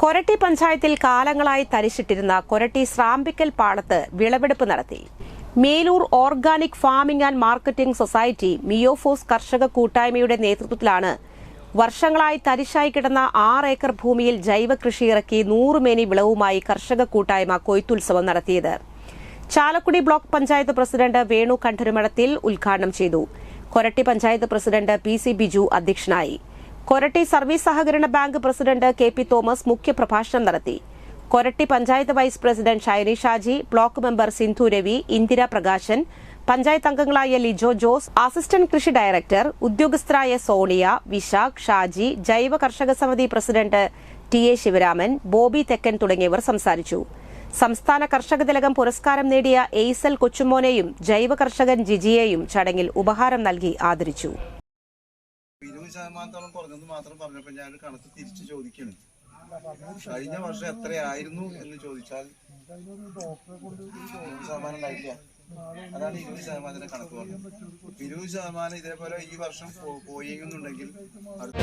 കൊരട്ടി പഞ്ചായത്തിൽ കാലങ്ങളായി തരിശിട്ടിരുന്ന കൊരട്ടി സ്രാമ്പിക്കൽ പാടത്ത് വിളവെടുപ്പ് നടത്തി. Melur organic farming and marketing society മിയോഫോസ് കർഷക കൂട്ടായ്മയുടെ നേതൃത്വത്തിലാണ് വർഷങ്ങളായി തരിശായി കിടന്ന ആറ് ഏക്കർ ഭൂമിയിൽ ജൈവ കൃഷി ഇറക്കി നൂറുമേനി വിളവുമായി കർഷക കൂട്ടായ്മ കൊയ്ത്തുത്സവം നടത്തിയത്. ചാലക്കുടി ബ്ലോക്ക് പഞ്ചായത്ത് പ്രസിഡന്റ് വേണു കണ്ഠരുമഠത്തിൽ ഉദ്ഘാടനം ചെയ്തു. Koratty panchayat president P C Biju അധ്യക്ഷനായി. കൊരട്ടി സർവീസ് സഹകരണ bank president K P Thomas മുഖ്യപ്രഭാഷണം നടത്തി. Koratty panchayat vice president Shiny Shaji block member Sindhu Ravi Indira Prakashan panchayat അംഗങ്ങളായ ലിജോ ജോസ് അസിസ്റ്റന്റ് കൃഷി ഡയറക്ടർ ഉദ്യോഗസ്ഥരായ സോണിയ വിശാഖ് ഷാജി ജൈവ കർഷക സമിതി president T A Sivaraman Bobby Thekkan തുടങ്ങിയവർ സംസാരിച്ചു. സംസ്ഥാന കർഷക തിലകം പുരസ്കാരം നേടിയ എയ്സൽ കൊച്ചുമോനെയും ജൈവ കർഷകൻ ജിജിയെയും ചടങ്ങിൽ ഉപഹാരം നൽകി ആദരിച്ചു. ശതമാനത്തോളം കുറഞ്ഞത് മാത്രം പറഞ്ഞപ്പോൾ ഞാൻ കണക്ക് തിരിച്ചു ചോദിക്കണം കഴിഞ്ഞ വർഷം എത്രയായിരുന്നു എന്ന് ചോദിച്ചാൽ ശതമാനം ഉണ്ടായില്ല അതാണ് ഇരുപത് ശതമാനത്തിന്റെ കണക്ക് പറഞ്ഞത്. ഇരുപത് ശതമാനം ഇതേപോലെ ഈ വർഷം പോയെന്നുണ്ടെങ്കിൽ അടുത്ത